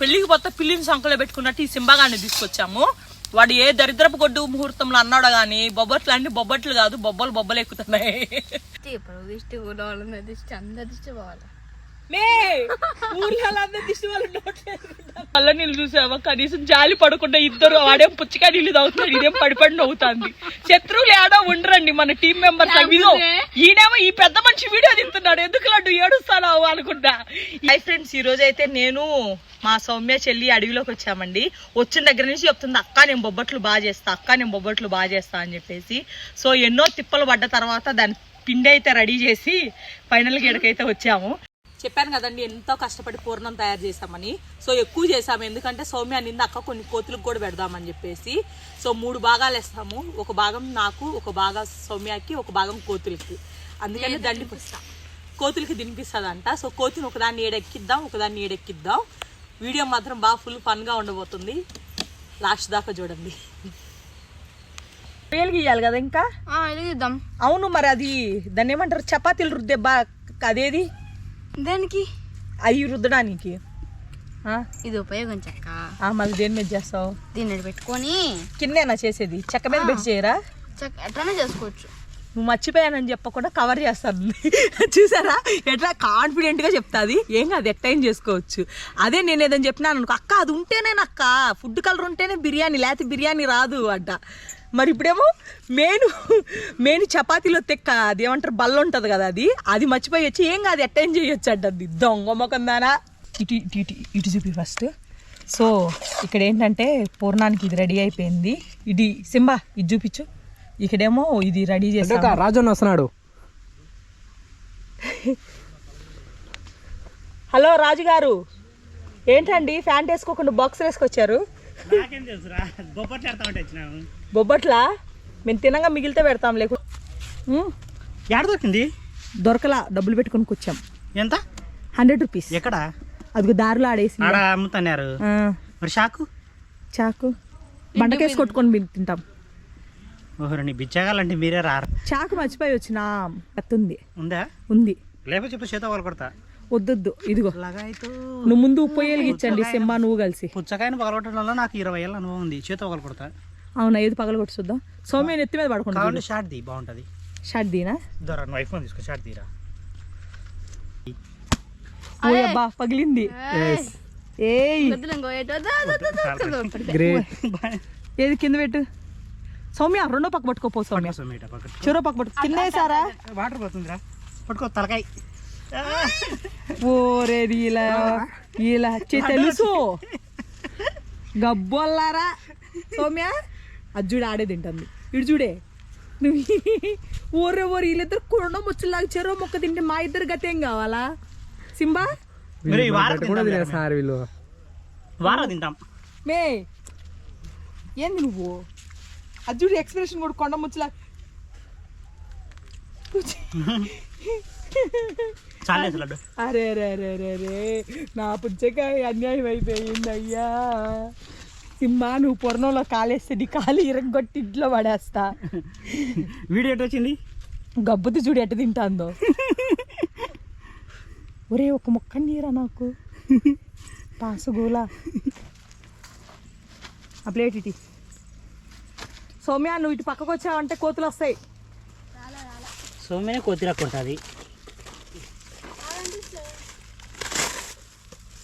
పెళ్ళికి పోతే పిల్లిని సంకలో పెట్టుకున్నట్టు ఈ సింబాగాన్ని తీసుకొచ్చాము. వాడు ఏ దరిద్రపు గొడ్డు ముహూర్తంలో అన్నాడు గాని బొబ్బట్లు అన్ని బొబ్బట్లు కాదు బొబ్బలు బొబ్బలు ఎక్కుతున్నాయి. ఇప్పుడు దిష్టి దిష్టి అందరి దిష్టి పోవాలి. మే! దిష్టి వాళ్ళు నీళ్ళు చూసావా? కనీసం జాలి పడకుండా ఇద్దరు వాడేం పుచ్చకాయ నీళ్ళు తాగుతాడు ఇదేం పడి పడి నవ్వుతాంది. శత్రువులు ఏడో ఉండరండి మన టీం మెంబర్స్ ఇదో ఈయనేమో ఈ పెద్ద మనిషి వీడియో తింటున్నాడు ఎందుకు లడ్డు ఏడుస్తాను అనుకుంటా. హై ఫ్రెండ్స్ ఈ రోజు అయితే నేను మా సౌమ్య చెల్లి అడవిలోకి వచ్చామండి. వచ్చిన దగ్గర నుంచి చెప్తుంది అక్క నేను బొబ్బట్లు బాగా చేస్తా అక్క నేను బొబ్బట్లు బాగా చేస్తా అని చెప్పేసి. సో ఎన్నో తిప్పలు పడ్డ తర్వాత దాని పిండి అయితే రెడీ చేసి ఫైనల్గా ఎక్కడికైతే వచ్చాము. చెప్పాను కదండి ఎంతో కష్టపడి పూర్ణం తయారు చేసామని సో ఎక్కువ చేసాము ఎందుకంటే సౌమ్య నింద అక్క కొన్ని కోతులకు కూడా పెడదామని చెప్పేసి. సో మూడు భాగాలు వేస్తాము. ఒక భాగం నాకు ఒక భాగం సౌమ్యకి ఒక భాగం కోతులకి. అందుకని దండి కోతులకి తినిపిస్తుందంట. సో కోతిని ఒకదాన్ని ఏడెక్కిద్దాం ఒకదాన్ని ఏడెక్కిద్దాం. వీడియో మాత్రం బాగా ఫుల్ ఫన్గా ఉండబోతుంది. లాస్ట్ దాకా చూడండి. వేలు గీయాలి కదా ఇంకా? వెలిగిద్దాం. అవును మరి అది దాన్ని ఏమంటారు? చపాతీలు రుద్దే బా అదేది? దేనికి? అవి రుద్దడానికి? ఇది ఉపయోగం చెక్క. మళ్ళీ దేని మీద చేస్తావు? దీన్ని పెట్టుకొని కిందేనా చేసేది? చెక్క మీద పెట్టి చేయరా? చెక్క ఎట్లానే చేసుకోవచ్చు. నువ్వు మర్చిపోయానని చెప్పకుండా కవర్ చేస్తాను చూసారా? ఎట్లా కాన్ఫిడెంట్గా చెప్తాది? ఏం కాదు ఎట్టైం చేసుకోవచ్చు. అదే నేను ఏదని చెప్పినాను అక్క అది ఉంటేనే అక్క ఫుడ్ కలర్ ఉంటేనే బిర్యానీ లేకపోతే బిర్యానీ రాదు అడ్డ మరి ఇప్పుడేమో మెయిన్ మెయిన్ చపాతీలో తెక్క అది ఏమంటారు బల్ల ఉంటుంది కదా అది అది మర్చిపోయి వచ్చి ఏం కాదు ఎట్టైం చేయొచ్చు అది దొంగ మొఖం దానా? ఇటు ఇటు ఇటు ఇటు చూపి ఫస్ట్ సో ఇక్కడ ఏంటంటే పూర్ణానికి ఇది రెడీ అయిపోయింది. ఇది సింబా ఇది చూపించు. ఇక్కడేమో ఇది రెడీ చేసాం రాజన్న వస్తున్నాడు. హలో రాజు గారు ఏంటండి ఫ్యాంట్ వేసుకోకుండా బాక్స్ వేసుకొచ్చారు? బొబ్బట్లా? మేము తినంగా మిగిలితే పెడతాం లేకు ఎక్కడ దొరికింది? దొరకలా. డబ్బులు పెట్టుకొని కూర్చాం. ఎంత? Hundred rupees. ఎక్కడ? అదిగో దారిలో ఆడేసి ఆడ అమ్ముతున్నారు. మరి షాకు చాకు. బండకేసి కొట్టుకొని తింటాం. ఓహో నీ బిచ్చగాలంటే మీరే రారు. చాకు మర్చిపోయి వచ్చినా. కత్తుంది ఉందా? ఉంది. లేకపోతే చెప్పు చేత వాళ్ళు కొడతా. వద్దొద్దు. ఇదిగో. లగాయితో. నువ్వు ముందు ఉప్పు ఇచ్చాండి సింబా నువ్వు కలిసి. పుచ్చకాయని పగలగొట్టడం వల్ల నాకు ఇరవై ఏళ్ళ అనుభవం ఉంది. చేత ఒకరు కొడతా. అవునా ఏది పగలగొట్టి చూద్దాం సౌమ్య నెత్తి మీద పడుకుంటా కావాలంటే షార్ట్ ది బాగుంటది. షాట్ దీనా? దొర నువ్వు ఐఫోన్ తీసుకో షార్ట్ తీరా. ఓ అబ్బా పగిలింది. ఏయ్. వద్దులే ఇంకో. గ్రేట్ ఏది కింద పెట్టు. సౌమ్య రెండో పక్క పట్టుకోపో సౌమ్య. సొమేటా పక్కన చెరో పక్క పట్టు కింద వేసారా వాటర్ పోతుందిరా. పట్టుకో తలకాయ. ఓరే ఇలా ఇలా చే తెలుసు. గబ్బోల్లారా? సౌమ్య? అది చూడు ఆడే తింటుంది. ఇటు చూడే. నువ్వు ఓరే ఓరే వీళ్ళిద్దరు కొరడం వచ్చేలాగా చెరో మొక్క తింటే మా ఇద్దరు గతి ఏం కావాలా? సింబా? మరి ఈ వారం కూడా తింటాం తినే సార్ వీళ్ళు. వారం తింటాం. మే. ఏంది నువ్వు? అది చూడు ఎక్స్ప్రెషన్ కూడా కొండ ముచ్చలా అరే రే రే రే రే నా పుచ్చకాయ అన్యాయం అయిపోయింది అయ్యా సింహ నువ్వు పొరణంలో కాలేస్తే నీ కాలు ఇరగొట్టి ఇంట్లో పడేస్తా. వీడియో ఎటు వచ్చింది? గబ్బుతి చూడు ఎట్ట తింటాందో. ఒరే ఒక మొక్క నీరా నాకు? పాసుగోల. ఆ ప్లేట్ ఇటీ. సౌమ్య నువ్వు ఇటు పక్కకు వచ్చావంటే కోతులు వస్తాయి. సోమేనే కొద్దిగా కొడుతుంది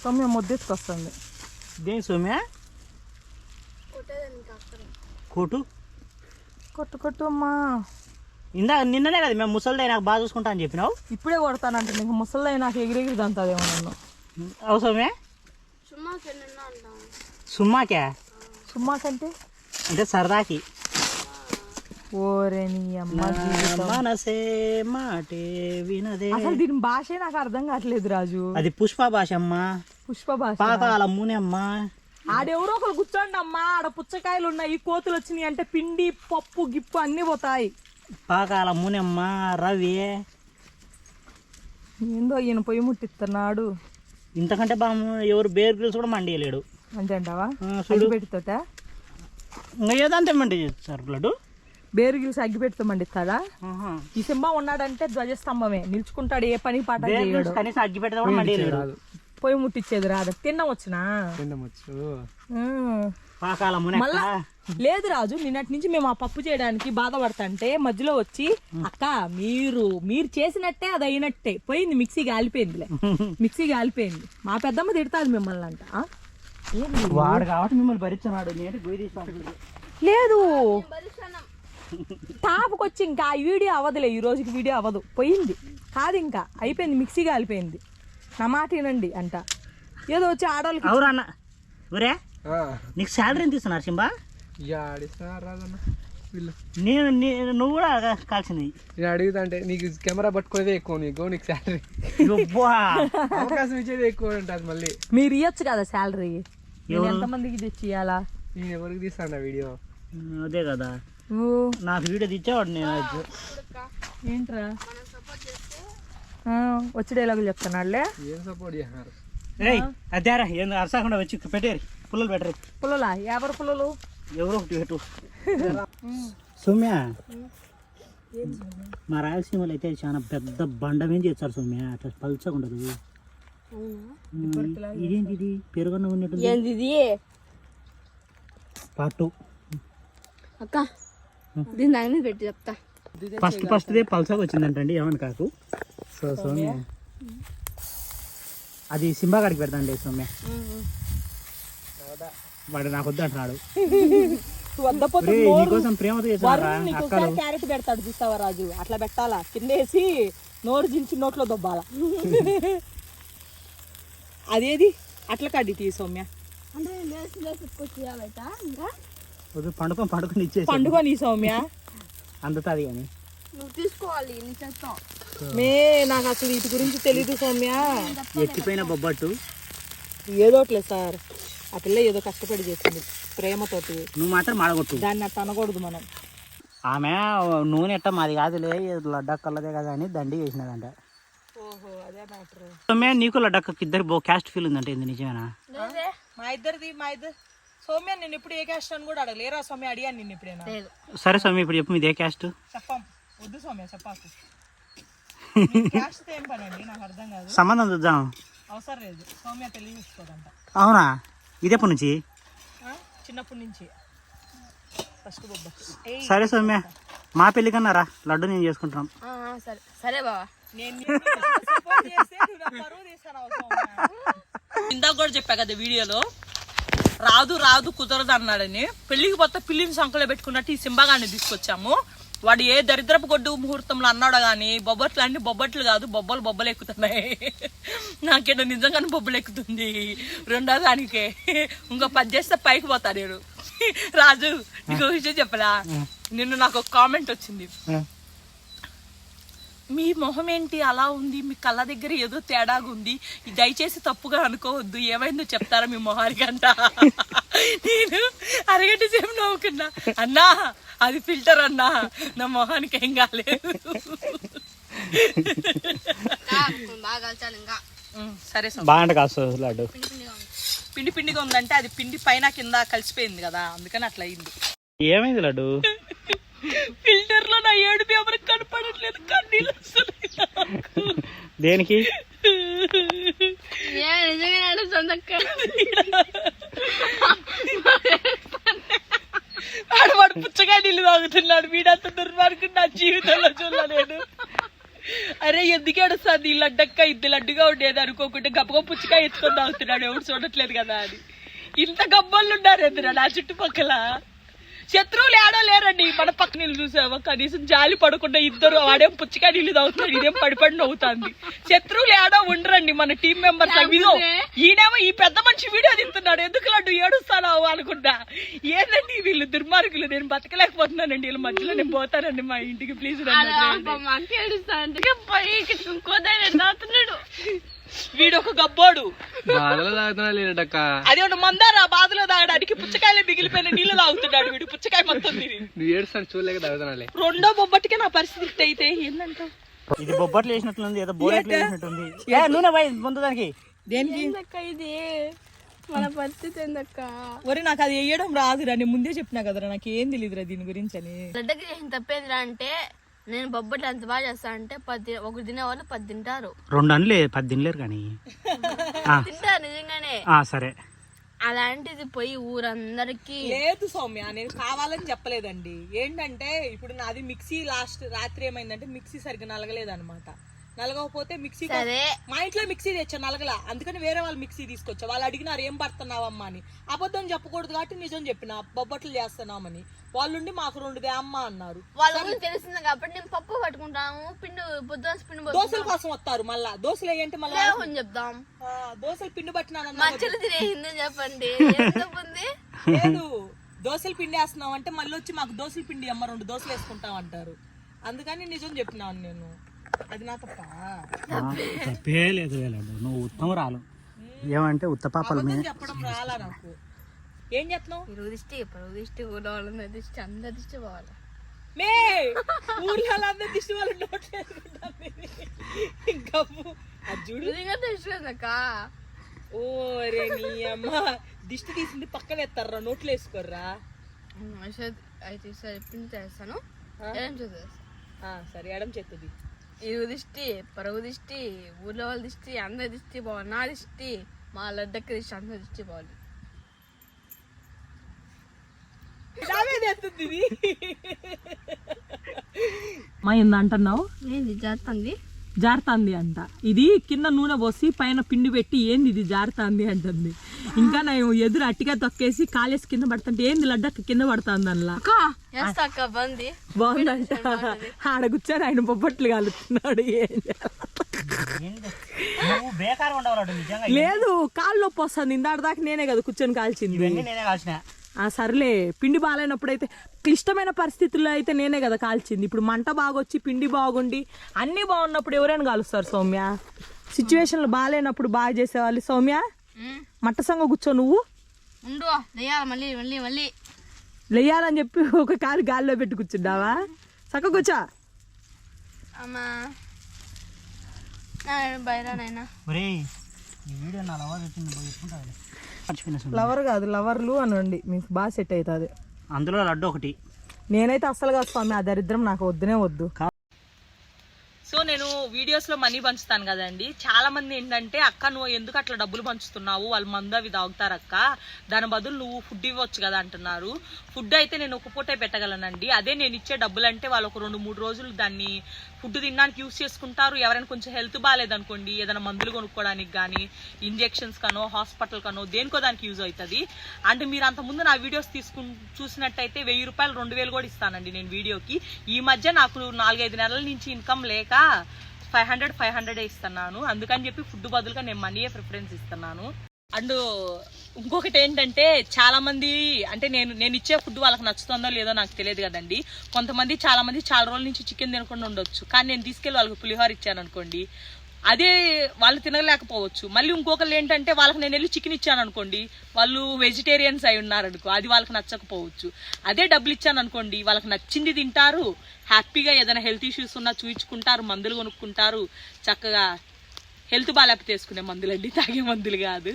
సౌమ్య ముద్దెత్తుకొస్తుంది. దేని సోమ్య? కోటు కొట్టు కొట్టు అమ్మా. ఇందా నిన్ననే కదా మేము ముసలిదే నాకు బాగా చూసుకుంటా అని చెప్పినావు? ఇప్పుడే కొడతానంటే నీకు ముసలి నాకు ఎగిరెగిరి దంతాదేమో నన్ను. అవసరమే? సుమ్మాకే సుమ్మా కంటే అంటే సరదాకి. మనసే మాటే వినదే. అసలు దీని భాషే నాకు అర్థం కావట్లేదు రాజు. అది పుష్ప భాష అమ్మా. పుష్ప భాష. పాకాల మూనే అమ్మా ఆడెవరో ఒకరు కూర్చోండి అమ్మా. ఆడ పుచ్చకాయలు ఉన్నాయి కోతులు వచ్చినాయి అంటే పిండి పప్పు గిప్పు అన్ని పోతాయి. పాకాల మూనెమ్మ రవి. ఏందో ఈయన పొయ్యి ముట్టిస్తున్నాడు. ఇంతకంటే బాగా ఎవరు బేర్ గ్రిల్స్ కూడా మండియలేడు. అంతే అంటావా. అగ్గిపెట్టితోట ఇంకా ఏదంటే మండి సార్ బ్లడ్ బేరు గిలిసి అగ్గిపెట్టుతో మండిస్తాడా? ఈ సింహ ఉన్నాడంటే ధ్వజస్తంభమే. నిల్చుకుంటాడు ఏ పని పాట చేయడు. కనీసం అగ్గి పెడితే కూడా మండియలేడు. పొయ్యి ముట్టించేది రాదు. తిన్నాం వచ్చినా? తినవచ్చు మళ్ళా లేదు రాజు నిన్నటి నుంచి మేము ఆ పప్పు చేయడానికి బాధపడతాంటే మధ్యలో వచ్చి అక్క మీరు మీరు చేసినట్టే అది అయినట్టే. పోయింది మిక్సీ కాలిపోయిందిలే మిక్సీ కాలిపోయింది మా పెద్దమ్మ తిడతాది మిమ్మల్ని అంట? వాడు కాబట్టి మిమ్మల్ని భరించున్నాడు లేదు. టాప్కి ఇంకా ఈ వీడియో అవ్వదులే. ఈ రోజుకి వీడియో అవ్వదు. పోయింది. కాదు ఇంకా. అయిపోయింది. మిక్సీ కాలిపోయింది నా మాట వినండి అంట. ఏదో వచ్చి ఆడవాళ్ళకి అవురా అన్న. ఒరే నీకు శాలరీ ఎంత ఇస్తున్నారు సింబా? నేను నీ- నువ్వు కూడా కాల్సింది నేను అడుగుతా అంటే నీకు కెమెరా పట్టుకునేదే ఎక్కువ నీకు నీకు శాలరీ. అబ్బా. అవకాశం ఇచ్చేది ఎక్కువ ఉంటుంది మళ్ళీ. మీరు ఇవ్వచ్చు కదా శాలరీ? ఎంతమందికి తెచ్చి ఇవ్వాలా నేను ఎవరికి తీస్తాను వీడియో? అదే కదా. నాకు వీడియో తెచ్చేవాడు నేను. అది. ఏంట్రా? వచ్చి డైలాగులు చెప్తున్నాడులే. ఏం సపోర్ట్ చేస్తున్నారు? ఏయ్ అదేరా ఏం అరసకుండా వచ్చి పెట్టేరి పుల్లలు పెట్టరు. పుల్లలా? ఎవరు పుల్లలు. ఎవరో ఒకటి పెట్టు. సౌమ్య మా రాయలసీమలో అయితే చాలా పెద్ద బండ మీద చేస్తారు సౌమ్య అట్లా పల్చగా ఉండదు. ఇదేంటి ఇది పెరుగున్న ఉన్నట్టు ఏంది ఇది పాటు అక్క దీని దాని పెట్టి చెప్తా. ఫస్ట్ ఫస్ట్ పల్సగా వచ్చిందంటండి ఏమని కాకు? సో సౌమ్య? అది సింబాగాడికి పెడతాండి సౌమ్య. వాడు నాకు వద్దు అంటున్నాడు. నీకోసం ప్రేమతో క్యారెట్ పెడతాడు చూస్తావా రాజు? అట్లా పెట్టాలా? కిందేసి నోరు జించి నోట్లో దొబ్బాలా? అదేది? అట్లా కడ్డి తీ సౌమ్య. పండుకొని పండుకొని ఇచ్చేసి పండుగని సౌమ్య. అందుతుంది కానీ. నువ్వు తీసుకోవాలి నీ చేస్తాం. మే నాకు అసలు వీటి గురించి తెలీదు సౌమ్య. ఎక్కిపోయిన బొబ్బట్టు. ఏదోట్లే సార్. ఆ పిల్ల ఏదో కష్టపడి చేసింది ప్రేమతోటి. నువ్వు మాత్రం మాడగొట్టు. దాన్ని అట్ట అనకూడదు మనం. ఆమె నూనె ఎట్ట మాది కాదులే లడ్డక్క కల్లదే కదా అని దండి వేసినదంట ఓహో అదే మ్యాటర్. సౌమ్య నీకు లడ్డక్కకి ఇద్దరు బో క్యాస్ట్ ఫీల్ ఉందంటే ఇది నిజమేనా? మా ఇద్దరిది మా ఇద్దరు సౌమ్య నేను ఇప్పుడు ఏ క్యాస్ట్ అని కూడా అడగలేరా సౌమ్య? అడిగాను నిన్ను ఇప్పుడేనా లేదు. సరే సౌమ్య ఇప్పుడు చెప్పు మీది ఏ క్యాస్ట్? చెప్పం. వద్దు సౌమ్య చెప్పాకు. క్యాస్ట్ ఏం పని అండి? నాకు అర్థం కాదు. సంబంధం చూద్దాం. అవసరం లేదు. సౌమ్య తెలియజేసుకోదంట అవునా? ఇదేపటి నుంచి? చిన్నప్పటి నుంచి. ఫస్ట్ బొబ్బ. ఏయ్ సరే సౌమ్య మా పెళ్ళి కన్నారా లడ్డు నేను చేసుకుంటాం సరే. సరే బావా. నేను ఇందాక కూడా చెప్పా కదా వీడియోలో? రాదు రాదు కుదరదు అన్నాడని. పెళ్ళికి పోతే పిల్లిని సంకలో పెట్టుకున్నట్టు ఈ సింబగాన్ని తీసుకొచ్చాము. వాడు ఏ దరిద్రపు గొడ్డు ముహూర్తంలో అన్నాడు కానీ బొబ్బట్లు అన్ని బొబ్బట్లు కాదు బొబ్బలు బొబ్బలు ఎక్కుతున్నాయి. నాకేదో నిజంగానే బొబ్బలు ఎక్కుతుంది. రెండో దానికే. ఇంకో పది చేస్తే పైకి పోతా నేను. రాజు నీకు విషయం చెప్పరా నిన్ను నాకు ఒక కామెంట్ వచ్చింది. మీ మొహం ఏంటి అలా ఉంది. మీ కళ్ళ దగ్గర ఏదో తేడాగా ఉంది దయచేసి తప్పుగా అనుకోవద్దు. ఏమైందో చెప్తారా మీ మొహానికి అంట నేను అరగంట సేపు నవ్వుకున్నా. అన్నా అది ఫిల్టర్ అన్నా. నా మొహానికి ఏం కాలేదు. సరే బాగుంట లడ్డు పిండి పిండిగా ఉంది పిండి పిండిగా ఉందంటే అది పిండి పైన కింద కలిసిపోయింది కదా. అందుకని అట్లా అయింది. ఏమైంది లడ్డు? ఫిల్టర్లో నా ఏడుపు ఎవరికి కనపడట్లేదు కన్నీళ్ళు వస్తున్నాయి నాకు. దేనికి? అక్క వాడు వాడు పుచ్చగా నీళ్ళు తాగుతున్నాడు వీడంత దుర్మార్గం నా జీవితంలో చూడలేను అరే ఎందుకు ఏడుస్తుంది ఈ లడ్డక్క ఇంత లడ్డుగా ఉండేది? అనుకోకుండా గప్పగా పుచ్చకాయ ఎత్తుకొని తాగుతున్నాడు ఎవరు చూడట్లేదు కదా అని. ఇంత గబ్బళ్ళు ఉన్నారు ఎదురా నా చుట్టుపక్కల? శత్రువులు ఏడో లేరండి. మన పక్క నీళ్ళు చూసావా? కనీసం జాలి పడకుండా ఇద్దరు వాడేం పుచ్చకాయ నీళ్ళు తాగుతున్నాడు ఇదేం పడిపడి నవ్వుతుంది. శత్రువులు ఏడో ఉండరండి మన టీం మెంబర్స్ ఇదో ఈయనేమో ఈ పెద్ద మనిషి వీడియో తింటున్నాడు ఎందుకు లడ్డు ఏడుస్తాను అనుకుంటా? ఏందండి వీళ్ళు దుర్మార్గులు? నేను బతకలేకపోతున్నానండి. వీళ్ళ మధ్యలో నేను పోతానండి మా ఇంటికి. ప్లీజ్ మా వీడు ఒక గబ్బోడు. బాధలో తాగుతున్నా అది ఒక మందార బాధలో తాగడానికి పుచ్చకాయలు మిగిలిపోయిన నీళ్ళు తాగుతున్నాడు వీడు. పుచ్చకాయ మొత్తం తిని. నువ్వు ఏడుస్తాను చూడలేక తాగుతున్నాలే రెండో బొబ్బటికే నా పరిస్థితి అయితే. ఏందంటావు ఇది బొబ్బట్లు వేసినట్లుంది ఏదో బోరెట్లు వేసినట్టుంది ఏ నూనె పోయి ముందు దానికి. దేనికి? ఏందక్క ఇది? మన పరిస్థితి ఏందక్క? ఒరే నాకు అది వేయడం రాదురా. నేను ముందే చెప్పినా కదరా నాకు ఏం తెలియదురా దీని గురించి అని. తప్పేదిరా అంటే నేను బొబ్బట్లు ఎంత బాగా చేస్తా అంటే పది ఒకరు తినేవాళ్ళు పది తింటారు. రెండు అనలే పది తినలేరు కానీ. ఆ, తింటారు నిజంగానే. ఆ, సరే. అలాంటిది పోయి ఊరందరికి. లేదు సౌమ్య నేను కావాలని చెప్పలేదండి. ఏంటంటే ఇప్పుడు నాది మిక్సీ లాస్ట్ రాత్రి ఏమైందంటే మిక్సీ సరిగ్గా నలగలేదన్నమాట. నలగకపోతే మిక్సీ మా ఇంట్లో మిక్సీ తెచ్చా నలగల. అందుకని వేరే వాళ్ళు మిక్సీ తీసుకొచ్చా. వాళ్ళు అడిగినారు ఏం పడుతున్నావమ్మా అని. అబద్ధం చెప్పకూడదు కాబట్టి నిజం చెప్పిన బొబ్బట్లు చేస్తున్నామని. వాళ్ళుండి మాకు రెండు అమ్మ అన్నారు. వాళ్ళ తెలిసింది కాబట్టి నేను పప్పు పట్టుకుంటాము పిండి పొద్దున పిండి దోశల కోసం వస్తారు మళ్ళా. దోశలు ఏంటి మళ్ళా చెప్దాం. దోశలు పిండి మా పట్టినానన్నా చెల్లి తినేసిందని చెప్పండి లేదు. దోశలు పిండి వేస్తున్నాం అంటే మళ్ళీ వచ్చి మాకు దోశల పిండి అమ్మ రెండు దోశలు వేసుకుంటాం అంటారు అందుకని నిజం చెప్పినాను నేను. తప్ప? లేదు వేలాడు నువ్వు ఉత్తమరాలు ఏమంటే ఉత్తపాపల మీద. చెప్పడం రాలా నాకు? ఏం చెప్తున్నావు దిష్టి పరుగు దిష్టి ఊళ్ళో వాళ్ళ దిష్టి అందరి దిష్టి పోవాలి. మే! ఊర్లో వాళ్ళందరూ దిష్టి వాళ్ళు ఇంకా అది చూడు. నిజంగా దిష్టి లేదక్క ఓ రే నీ అమ్మ. దిష్టి తీసింది పక్కన ఎత్తారా నోట్లు వేసుకోర్రా. అయితే సరే పిండి చేస్తాను. చూసేస్తాను ఆ, సరే ఎడం చెత్తది. ఇరుగు దిష్టి పరుగు దిష్టి ఊళ్ళో వాళ్ళ దిష్టి అందరి దిష్టి పోవాలి నా దిష్టి మా లడ్డక్క దిష్టి అందరి దిష్టి పోవాలి మా ఏందంటున్నావు ఏంది చేస్తుంది జారుతాంది అంట. ఇది కింద నూనె పోసి పైన పిండి పెట్టి ఏంది ఇది జారుతాంది అంటుంది. ఇంకా నేను ఎదురు అట్టిగా తొక్కేసి కాలేసి కింద పడుతుంటే ఏంది లడ్డక్క కింద పడుతుంది అందులో బాగుందంట. ఆడ కూర్చొని ఆయన బొబ్బట్లు ఏం నిజంగా లేదు కాళ్ళు నొప్పి వస్తుంది. ఇందాక దాకా నేనే కదా కూర్చొని కాల్చింది. ఇవన్నీ నేనే కాల్చిన. ఆ సర్లే పిండి బాగాలేనప్పుడు అయితే క్లిష్టమైన పరిస్థితుల్లో అయితే నేనే కదా కాల్చింది. ఇప్పుడు మంట బాగొచ్చి పిండి బాగుండి అన్నీ బాగున్నప్పుడు ఎవరైనా కాలుస్తారు సౌమ్య? సిచ్యువేషన్లు బాగాలేనప్పుడు బాగా చేసేవాళ్ళు సౌమ్య? మట్ట సంగ కూర్చో నువ్వు. ఉండు లేయాలి మళ్ళీ మళ్ళీ మళ్ళీ. లేయాలని చెప్పి ఒక కాలు గాల్లో పెట్టి కూర్చుంటావా? చక్క కూర్చో. అమ్మా. బయట నాయనా. ఒరేయ్ ఈ వీడియో నా లవర్ వచ్చింది పోయి ఎత్తుకుంటావులే. మర్చిపోయినా సుమ్మ. లవర్ కాదు లవర్లు అనండి. మీకు బాగా సెట్ అవుతుంది. అందులో లడ్డు ఒకటి. నేనైతే అస్సలు కాదు స్వామి ఆ దరిద్రం నాకు వద్దునే వద్దు. సో నేను వీడియోస్లో మనీ పంచుతాను కదండి. చాలా మంది ఏంటంటే అక్క నువ్వు ఎందుకు అట్లా డబ్బులు పంచుతున్నావు? వాళ్ళు మందు అవి తాగుతారు అక్క. దాని బదులు నువ్వు ఫుడ్ ఇవ్వచ్చు కదా అంటున్నారు. ఫుడ్ అయితే నేను ఒక పూటే పెట్టగలనండి. అదే నేను ఇచ్చే డబ్బులు అంటే వాళ్ళు ఒక రెండు మూడు రోజులు దాన్ని ఫుడ్ తినడానికి యూస్ చేసుకుంటారు. ఎవరైనా కొంచెం హెల్త్ బాగాలేదనుకోండి ఏదైనా మందులు కొనుక్కోవడానికి కానీ ఇంజెక్షన్స్ కనో హాస్పిటల్ కనో దేనికో దానికి యూజ్ అవుతుంది. అంటే మీరు అంత ముందు నా వీడియోస్ తీసుకు చూసినట్టయితే వెయ్యి రూపాయలు రెండు వేలు కూడా ఇస్తానండి నేను వీడియోకి. ఈ మధ్య నాకు నాలుగైదు నెలల నుంచి ఇన్కమ్ లేక ఫైవ్ హండ్రెడ్ ఫైవ్ హండ్రెడ్ ఇస్తున్నాను. అందుకని చెప్పి ఫుడ్ బదులుగా నేను మనీయే ప్రిఫరెన్స్ ఇస్తున్నాను. అండ్ ఇంకొకటి ఏంటంటే చాలా మంది అంటే నేను నేను ఇచ్చే ఫుడ్ వాళ్ళకి నచ్చుతుందో లేదో నాకు తెలియదు కదండి. కొంతమంది చాలా మంది చాలా రోజుల నుంచి చికెన్ తినకుండా ఉండొచ్చు. కానీ నేను తీసుకెళ్ళి వాళ్ళకి పులిహోర ఇచ్చాను అనుకోండి. అదే వాళ్ళు తినలేకపోవచ్చు. మళ్ళీ ఇంకొకరు ఏంటంటే వాళ్ళకి నేను వెళ్ళి చికెన్ ఇచ్చాను అనుకోండి. వాళ్ళు వెజిటేరియన్స్ అయి ఉన్నారనుకో అది వాళ్ళకి నచ్చకపోవచ్చు. అదే డబ్బులు ఇచ్చాను అనుకోండి వాళ్ళకి నచ్చింది తింటారు. హ్యాపీగా ఏదైనా హెల్త్ ఇష్యూస్ ఉన్నా చూయించుకుంటారు మందులు కొనుక్కుంటారు. చక్కగా హెల్త్ బాగాలేకపోతే వేసుకునే మందులండి తాగే మందులు కాదు.